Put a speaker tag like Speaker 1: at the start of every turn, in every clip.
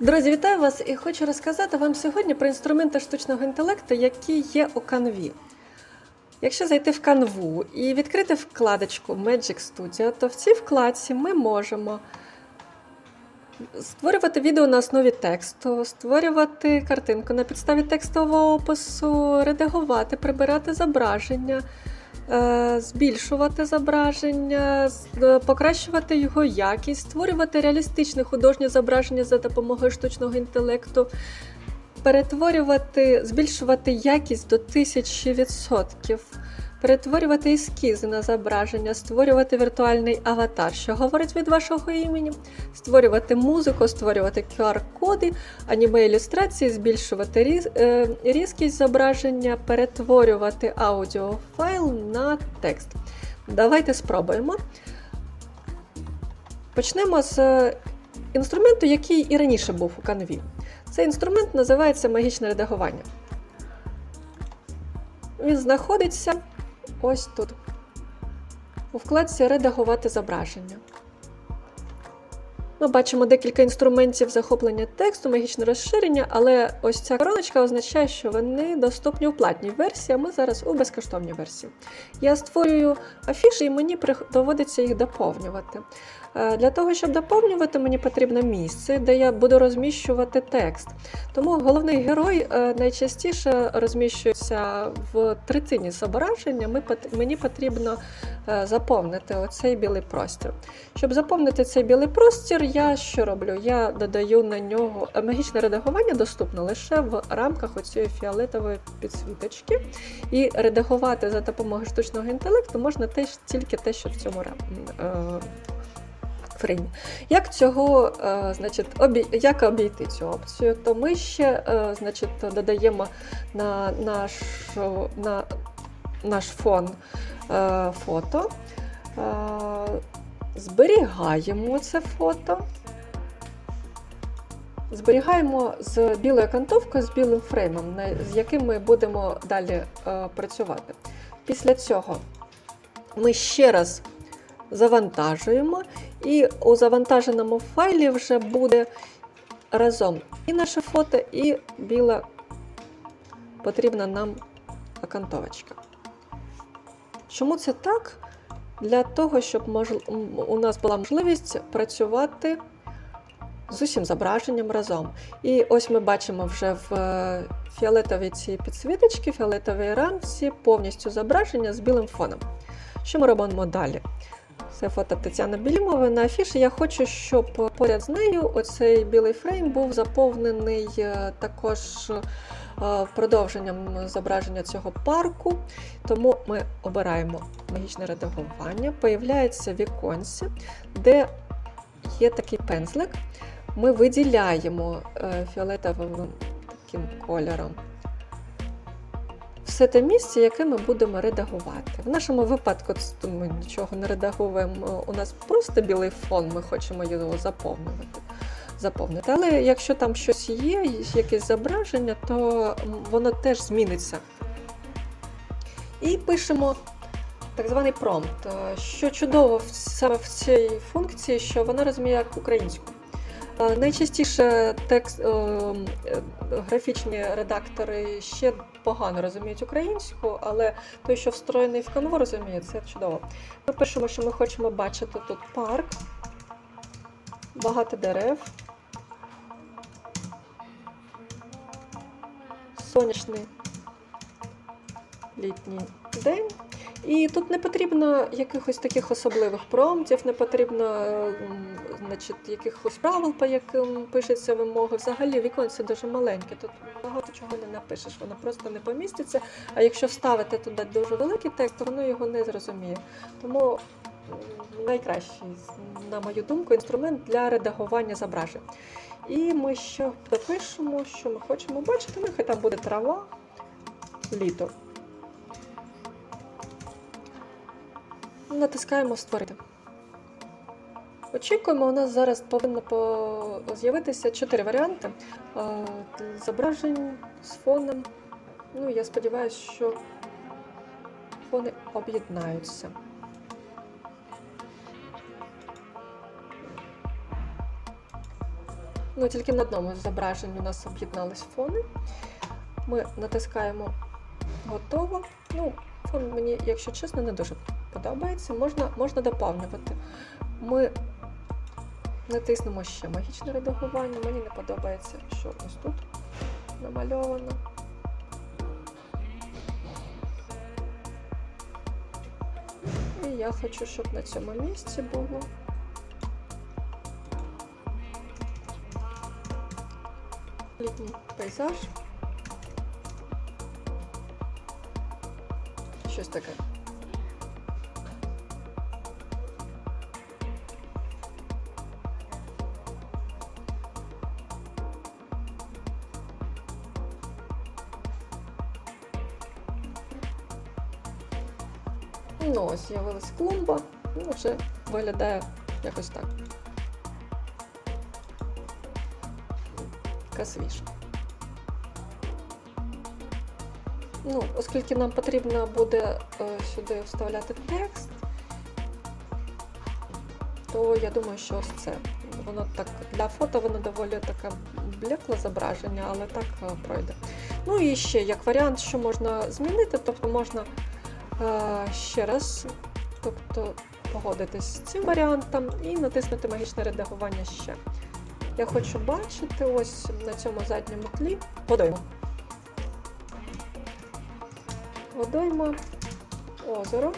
Speaker 1: Друзі, вітаю вас і хочу розказати вам сьогодні про інструменти штучного інтелекту, які є у канві. Якщо зайти в канву і відкрити вкладочку Magic Studio, то в цій вкладці ми можемо створювати відео на основі тексту, створювати картинку на підставі текстового опису, редагувати, прибирати зображення, збільшувати зображення, е, покращувати його якість, створювати реалістичне художнє зображення за допомогою штучного інтелекту, перетворювати, збільшувати якість до тисячі відсотків. Перетворювати ескізи на зображення, створювати віртуальний аватар, що говорить від вашого імені, створювати музику, створювати QR-коди, аніме ілюстрації, збільшувати різ- е, різкість зображення, перетворювати аудіофайл на текст. Давайте спробуємо. Почнемо з е, інструменту, який і раніше був у канві. Цей інструмент називається магічне редагування. Він знаходиться ось тут, у вкладці Редагувати зображення. Ми бачимо декілька інструментів захоплення тексту, магічне розширення, але ось ця короночка означає, що вони доступні у платній версії, а ми зараз у безкоштовній версії. Я створюю афіші і мені доводиться їх доповнювати. Е, Для того, щоб доповнювати, мені потрібно місце, де я буду розміщувати текст. Тому головний герой е, найчастіше розміщується в третині зображення. Мені потрібно е, заповнити оцей білий простір. Щоб заповнити цей білий простір, я що роблю? Я додаю на нього магічне редагування доступно лише в рамках оцієї фіолетової підсвіточки. І редагувати за допомогою штучного інтелекту можна теж тільки те, що в цьому е. Як цього, е, значить, обі... як обійти цю опцію? То ми ще е, значить, додаємо на наш, на наш фон е, фото, зберігаємо це фото. Зберігаємо з білою окантовкою, з білим фреймом, з яким ми будемо далі працювати. Після цього ми ще раз завантажуємо, і у завантаженому файлі вже буде разом і наше фото, і біла потрібна нам окантовочка. Чому це так? Для того, щоб мож... у нас була можливість працювати з усім зображенням разом. І ось ми бачимо вже в е, фіолетовій цій підсвіточці, фіолетовій рамці повністю зображення з білим фоном. Що ми робимо далі? Це фото Тетяни Білімової на афіші. Я хочу, щоб поряд з нею оцей білий фрейм був заповнений е, також е, продовженням зображення цього парку. Тому ми обираємо магічне редагування, появляється віконце, де є такий пензлик. Ми виділяємо е, фіолетовим таким кольором все те місце, яке ми будемо редагувати. В нашому випадку ми нічого не редагуємо, у нас просто білий фон, ми хочемо його заповнювати. заповнити. Але якщо там щось є, якесь зображення, то воно теж зміниться. І пишемо так званий промпт. Що чудово саме в цій функції, що вона розуміє українську. Найчастіше текст, е, е, графічні редактори ще погано розуміють українську, але той, що встроєний в канву, розуміє, це чудово. Ми пишемо, що ми хочемо бачити тут парк, багато дерев, сонячний літній день. І тут не потрібно якихось таких особливих промптів, не потрібно е, м, значить, якихось правил, по яким пишеться вимоги. Взагалі віконце дуже маленьке, тут багато чого не напишеш, воно просто не поміститься. А якщо вставити туди дуже великий текст, то воно його не зрозуміє. Тому найкращий, на мою думку, інструмент для редагування зображень. І ми ще допишемо, що ми хочемо бачити. Нехай там буде трава, літо. Натискаємо Створити. Очікуємо, у нас зараз повинно по- з'явитися чотири варіанти е, зображень з фоном. Ну, я сподіваюся, що фони об'єднаються. Ну, тільки на одному зображенні у нас об'єднались фони. Ми натискаємо готово. Ну, фон мені, якщо чесно, не дуже подобається. Можна, можна доповнювати. Ми натиснемо ще магічне редагування. Мені не подобається, що ось тут намальовано. І я хочу, щоб на цьому місці було. Літній пейзаж. Щось таке. Ну, ось з'явилась клумба, ну, вже виглядає якось так. Свіжа. Ну, оскільки нам потрібно буде е, сюди вставляти текст, то я думаю, що ось це. Воно так для фото воно доволі таке блекле зображення, але так е, пройде. Ну і ще як варіант, що можна змінити, тобто можна ще раз тобто, погодитись з цим варіантом і натиснути магічне редагування ще. Я хочу бачити ось на цьому задньому тлі водойму. Водойма, озеро.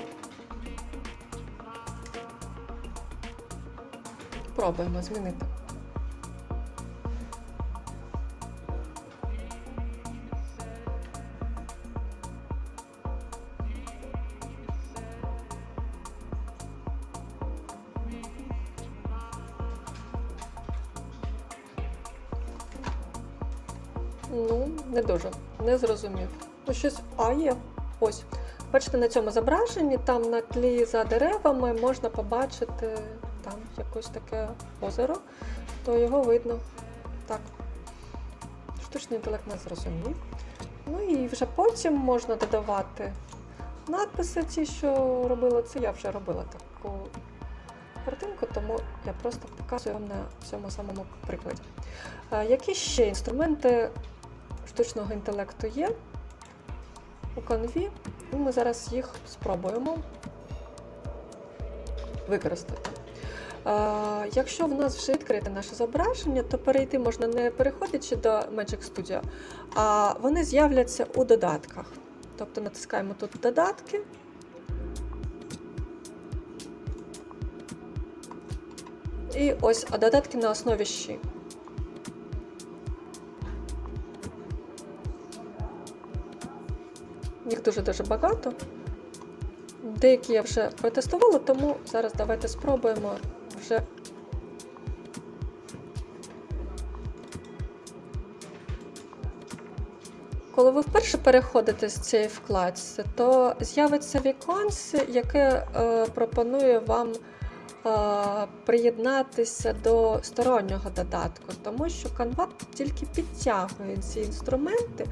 Speaker 1: Пробуємо змінити. Щось. А, є. Ось. Бачите, на цьому зображенні, там на тлі за деревами можна побачити там якось таке озеро, то його видно. Так. Штучний інтелект не зрозумів. Ну і вже потім можна додавати надписи, ті, що робила це. Я вже робила таку картинку, тому я просто показую вам на цьому самому прикладі. Які ще інструменти штучного інтелекту є у канві? І ми зараз їх спробуємо використати. Якщо в нас вже відкрите наше зображення, то перейти можна не переходячи до Magic Studio, а вони з'являться у додатках. Тобто натискаємо тут додатки. І ось додатки на основі щі. Їх дуже-дуже багато. Деякі я вже протестувала, тому зараз давайте спробуємо вже. Коли ви вперше переходите з цієї вкладці, то з'явиться віконце, яке е, пропонує вам приєднатися до стороннього додатку, тому що Canva тільки підтягує ці інструменти,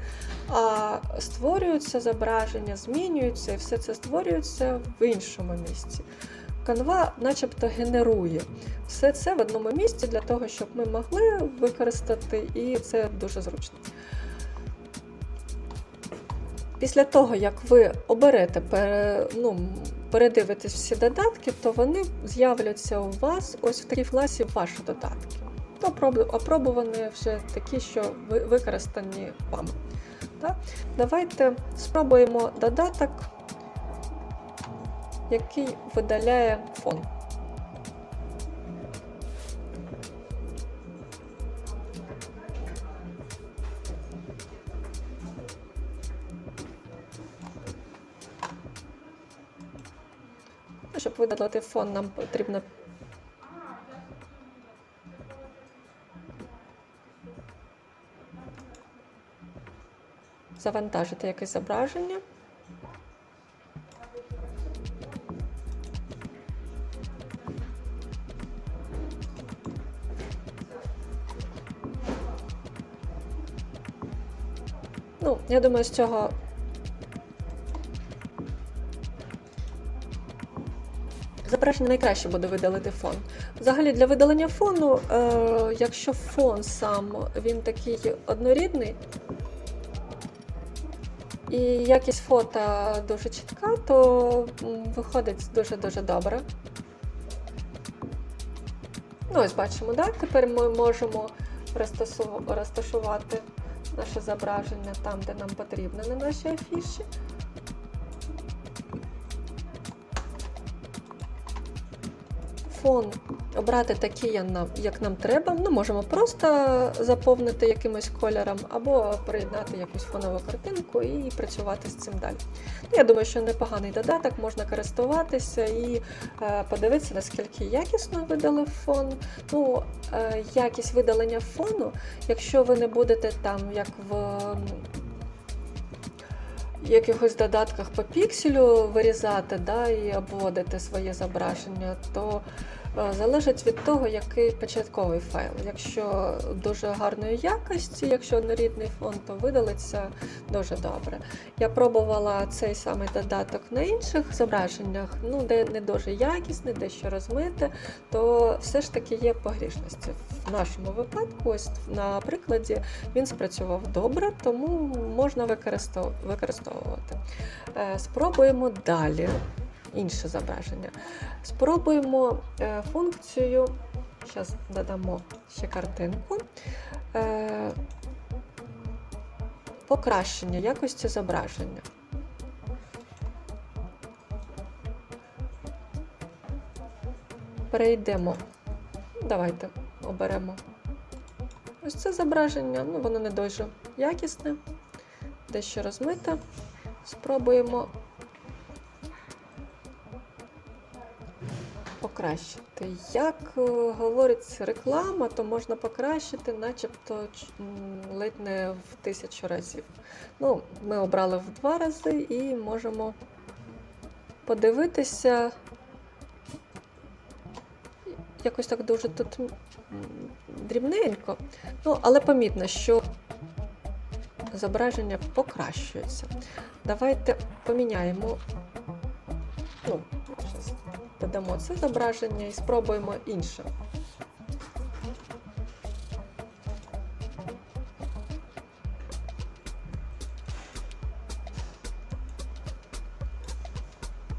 Speaker 1: а створюються зображення, змінюються, і все це створюється в іншому місці. Canva начебто генерує все це в одному місці для того, щоб ми могли використати, і це дуже зручно. Після того, як ви оберете, ну, передивитесь всі додатки, то вони з'являться у вас ось в такій класі ваші додатки. То опробувані вже такі, що використані вами. Так? Давайте спробуємо додаток, який видаляє фон. Щоб видалити фон, нам потрібно завантажити якесь зображення. Ну, я думаю, з цього зображення найкраще буде видалити фон. Взагалі для видалення фону, е, якщо фон сам він такий однорідний, і якість фото дуже чітка, то виходить дуже-дуже добре. Ну, ось бачимо, да? тепер ми можемо розташувати наше зображення там, де нам потрібно на нашій афіші. Фон обрати такий, як нам- треба. Ну, можемо просто заповнити якимось кольором, або приєднати якусь фонову картинку і працювати з цим далі. Ну, Я думаю, що непоганий додаток, можна користуватися і е, подивитися, наскільки якісно видалив фон. Ну, е, якість видалення фону, якщо ви не будете там, як в якихось додатках по пікселю вирізати да, і обводити своє зображення, то залежить від того, який початковий файл. Якщо дуже гарної якості, якщо однорідний фон, то видалиться дуже добре. Я пробувала цей самий додаток на інших зображеннях, ну, де не дуже якісне, дещо розмите, то все ж таки є погрішності. В нашому випадку, ось на прикладі, він спрацював добре, тому можна використовувати. Е, Спробуємо далі інше зображення. Спробуємо е, функцію, зараз додамо ще картинку. Е, Покращення якості зображення. Перейдемо. Давайте оберемо ось це зображення. Ну, воно не дуже якісне, дещо розмите. Спробуємо покращити. Як е, говорить реклама, то можна покращити, начебто ледь не в тисячу разів. Ну, ми обрали в два рази і можемо подивитися. Якось так дуже тут дрібненько. Ну, але помітно, що зображення покращується. Давайте поміняємо. Ну, додамо це зображення і спробуємо інше.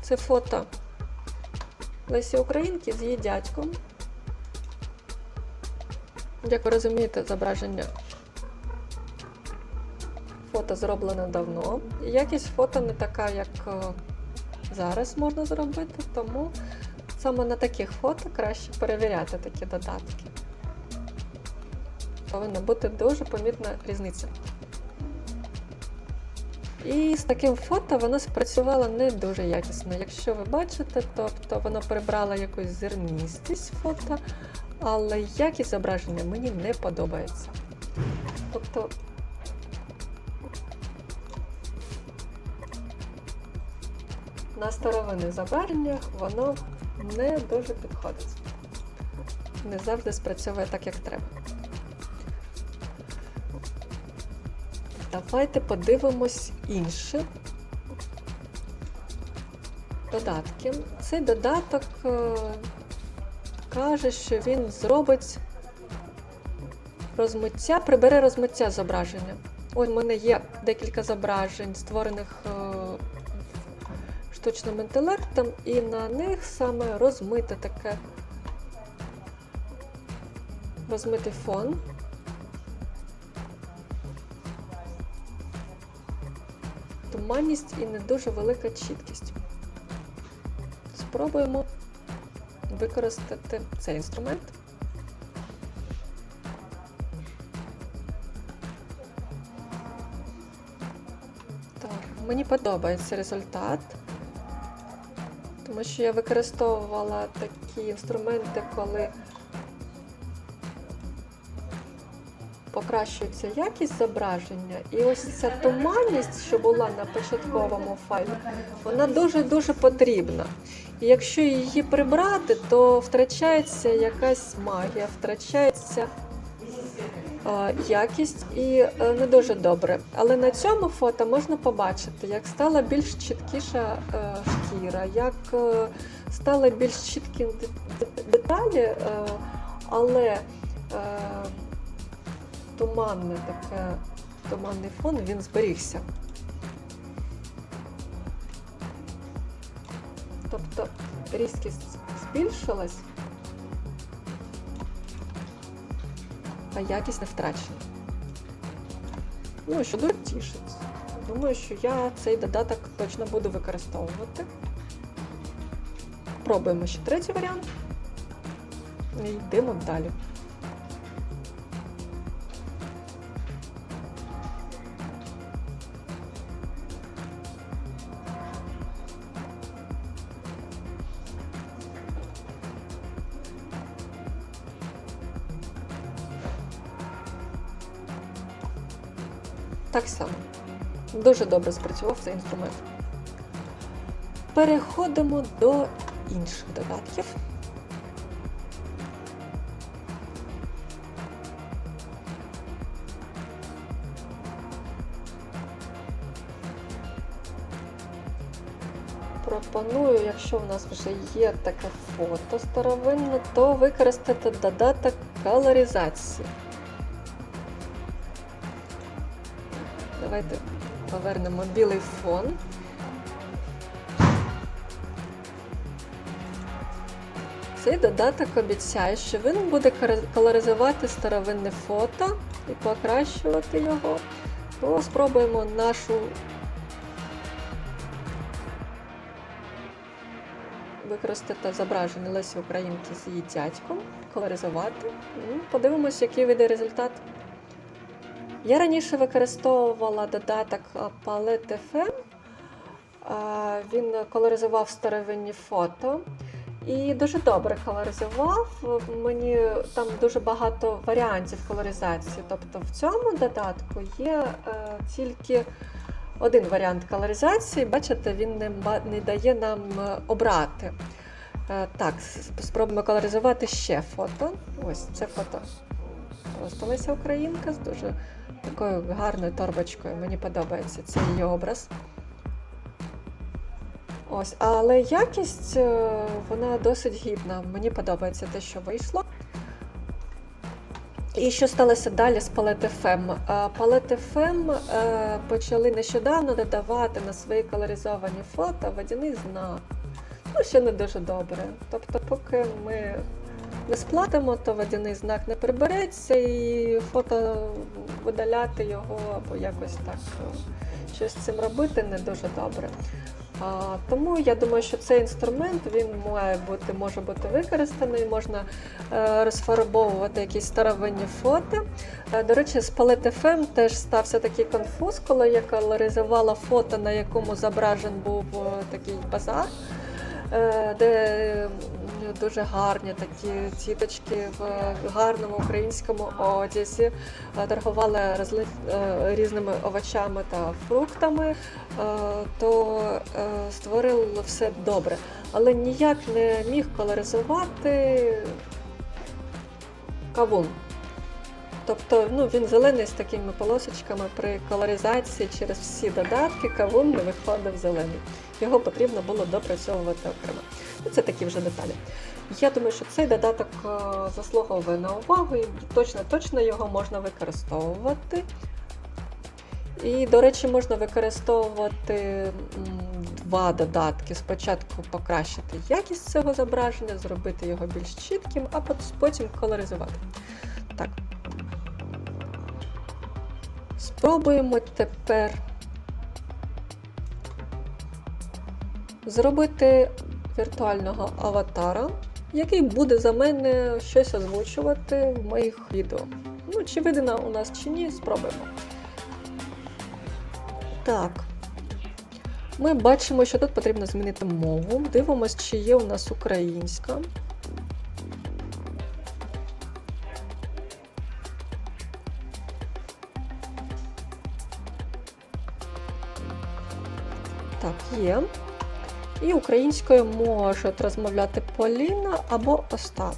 Speaker 1: Це фото Лесі Українки з її дядьком. Як ви розумієте, зображення фото зроблено давно. Якість фото не така, як е, зараз можна зробити, тому саме на таких фото краще перевіряти такі додатки. Повинна бути дуже помітна різниця. І з таким фото воно спрацювало не дуже якісно. Якщо ви бачите, тобто воно прибрало якусь зерністість фото, але якість зображення мені не подобається. Тобто на старовинних зображеннях воно не дуже підходить. Не завжди спрацьовує так, як треба. Давайте подивимось інші додатки. Цей додаток е, каже, що він зробить розмиття, прибере розмиття зображення. Ось у мене є декілька зображень, створених е, штучним інтелектом, і на них саме розмите таке розмитий фон. Туманність і не дуже велика чіткість. Спробуємо використати цей інструмент. Так, мені подобається результат, тому що я використовувала такі інструменти, коли покращується якість зображення, і ось ця туманність, що була на початковому файлі, вона дуже-дуже потрібна. І якщо її прибрати, то втрачається якась магія, втрачається якість і е, не дуже добре. Але на цьому фото можна побачити, як стала більш чіткіша е, шкіра, як е, стали більш чіткі де- де- деталі, але туманне таке, туманний фон він зберігся. Тобто різкість збільшилась, а якість не втрачена. Ну, що дуже тішить. Думаю, що я цей додаток точно буду використовувати. Пробуємо ще третій варіант. І йдемо далі. Дуже добре спрацював цей інструмент. Переходимо до інших додатків. Пропоную, якщо в нас вже є таке фото старовинне, то використати додаток калоризації. Давайте повернемо білий фон. Цей додаток обіцяє, що він буде колоризувати старовинне фото і покращувати його. То спробуємо нашу використати зображення Лесі Українки з її дядьком, колоризувати. Ну, Подивимось, який вийде результат. Я раніше використовувала додаток Palette FM. Він колоризував старовинні фото і дуже добре колоризував. Мені там дуже багато варіантів колоризації. Тобто в цьому додатку є е, тільки один варіант колоризації. Бачите, він не, не дає нам е, обрати. Е, Так, спробуємо колоризувати ще фото. Ось це фото. Просто Леся Українка з дуже такою гарною торбочкою. Мені подобається цей її образ. Ось, але якість е, вона досить гідна. Мені подобається те, що вийшло. І що сталося далі з Palette FM? Palette FM почали нещодавно додавати на свої колоризовані фото водяний знак. Ну, ще не дуже добре. Тобто, поки ми не сплатимо, то водяний знак не прибереться, і фото видаляти його або якось так е, щось з цим робити не дуже добре. А, тому я думаю, що цей інструмент він має бути, може бути використаний, можна е, розфарбовувати якісь старовинні фото. Е, до речі, з Palette теж стався такий конфуз, коли я колоризувала фото, на якому зображен був е, такий базар. е, Де м, дуже гарні такі тіточки в гарному українському одязі. Е, торгували е, різними овочами та фруктами, е, то створило все добре, але ніяк не міг колоризувати кавун. Тобто ну, він зелений з такими полосочками при колоризації через всі додатки кавун не виходив зелений. Його потрібно було допрацьовувати окремо. Ну, Це такі вже деталі. Я думаю, що цей додаток е, заслуговує на увагу і точно точно його можна використовувати. І, до речі, можна використовувати два додатки. Спочатку покращити якість цього зображення, зробити його більш чітким, а потім колоризувати. Так. Спробуємо тепер зробити віртуального аватара, який буде за мене щось озвучувати в моїх відео. Ну, чи видно у нас чи ні, спробуємо. Так. Ми бачимо, що тут потрібно змінити мову. Дивимось, чи є у нас українська. є. І українською можуть розмовляти Поліна або Остап.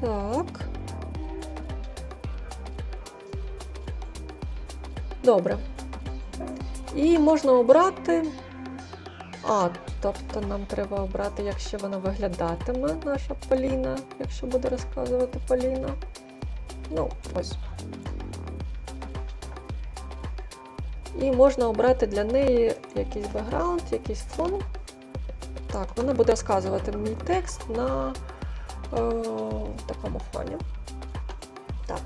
Speaker 1: Так. Добре. І можна обрати. А, тобто нам треба обрати, якщо вона виглядатиме, наша Поліна, якщо буде розказувати Поліна. Ну, ось. І можна обрати для неї якийсь бекграунд, якийсь фон. Так, вона буде розказувати мій текст на е, такому фоні. Так.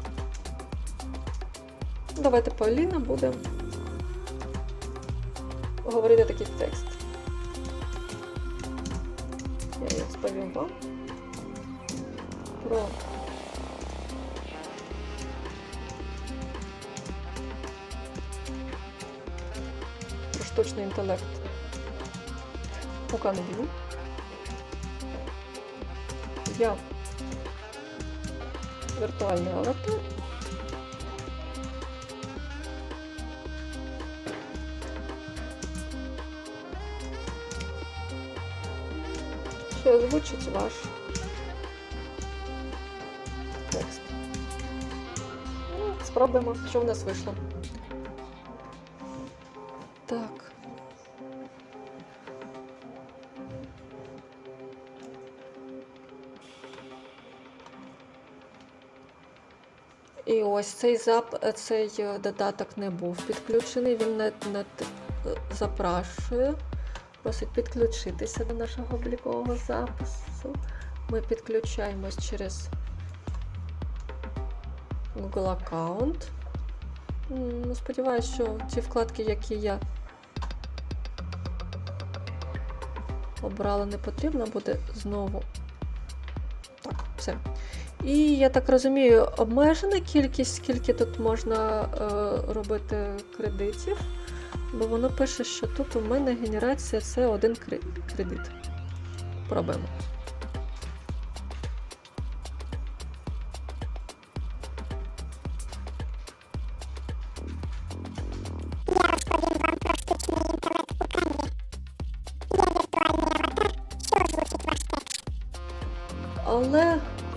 Speaker 1: Давайте Поліна буде говорити такий текст. Я розповім вам про штучний інтелект у Канві. Я віртуальний аватар. Що озвучить ваш текст. Ну, спробуємо, що в нас вийшло. Так. Ось цей зап... цей е, додаток не був підключений, він не, не запрашує, просить підключитися до нашого облікового запису. Ми підключаємось через Google аккаунт. Ну, сподіваюся, що ті вкладки, які я обрала, не потрібно буде знову. Так, все. І я так розумію, обмежена кількість, скільки тут можна е, робити кредитів, бо воно пише, що тут у мене генерація це один кредит. Пробуємо.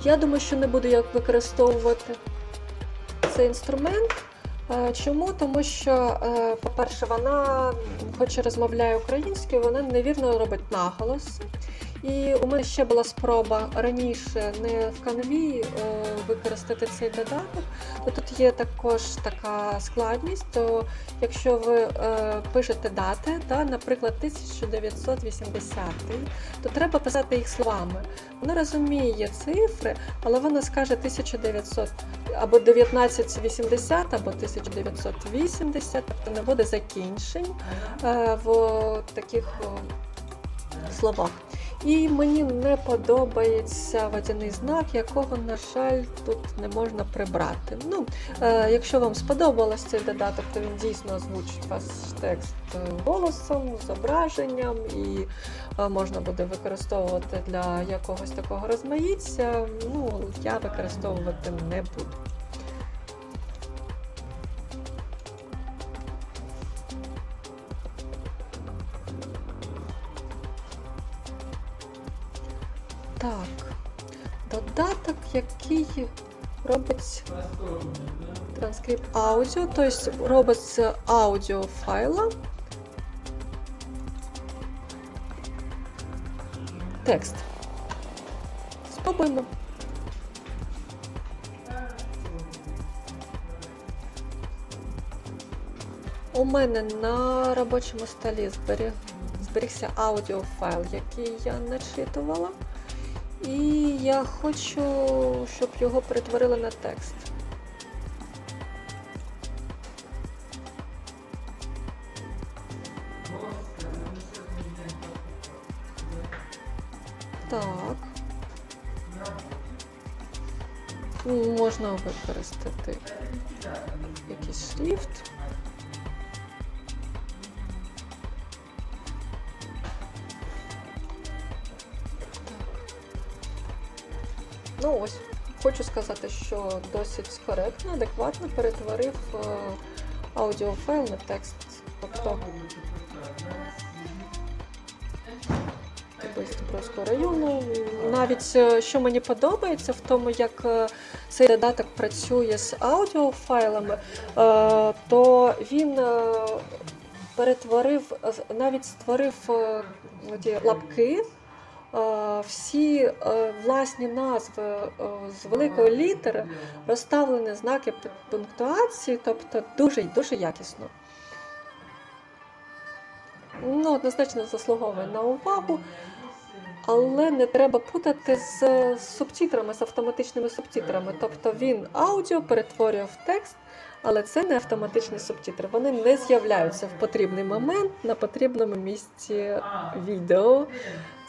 Speaker 2: Я
Speaker 1: думаю, що не буду як використовувати цей інструмент. Е, Чому? Тому що, е, по-перше, вона, хоч і розмовляє українською, вона невірно робить наголос. І у мене ще була спроба раніше не в канві е, використати цей додаток, то тут є також така складність. То якщо ви е, пишете дати, да, наприклад, 1980, то треба писати їх словами. Вона розуміє цифри, але вона скаже 1900 або 1980, або 1980, тобто не буде закінчень е, в таких о, словах. І мені не подобається водяний знак, якого, на жаль, тут не можна прибрати. Ну, е, якщо вам сподобалось цей додаток, то він дійсно озвучить ваш текст е, голосом, зображенням, і е, можна буде використовувати для якогось такого розмаїття. Ну, я використовувати не буду. Так, додаток, який робить транскрипт аудіо, тобто робить з аудіофайла текст. Спробуємо. У мене на робочому столі зберіг, зберігся аудіофайл, який я начитувала. І я хочу, щоб його перетворили на текст. Так. Можна використати якийсь шрифт. Ну ось, хочу сказати, що досить коректно, адекватно перетворив е, аудіофайл на текст. Тобто Бориспільського району. Навіть е, що мені подобається в тому, як е, цей додаток працює з аудіофайлами, то він перетворив, навіть створив ті лапки. Е, Всі е, власні назви е, з великої літери розставлені знаки пунктуації, тобто дуже дуже якісно. Ну, однозначно заслуговує на увагу, але не треба путати з субтитрами, з автоматичними субтитрами. Тобто він аудіо перетворює в текст, але це не автоматичні субтитри. Вони не з'являються в потрібний момент на потрібному місці відео.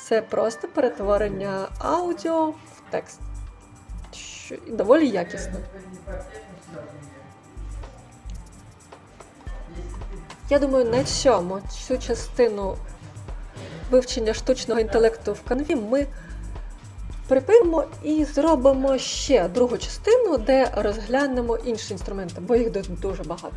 Speaker 1: Це просто перетворення аудіо в текст. Що доволі якісно. Я думаю, на цьому цю частину вивчення штучного інтелекту в канві ми припинимо і зробимо ще другу частину, де розглянемо інші інструменти, бо їх дуже багато.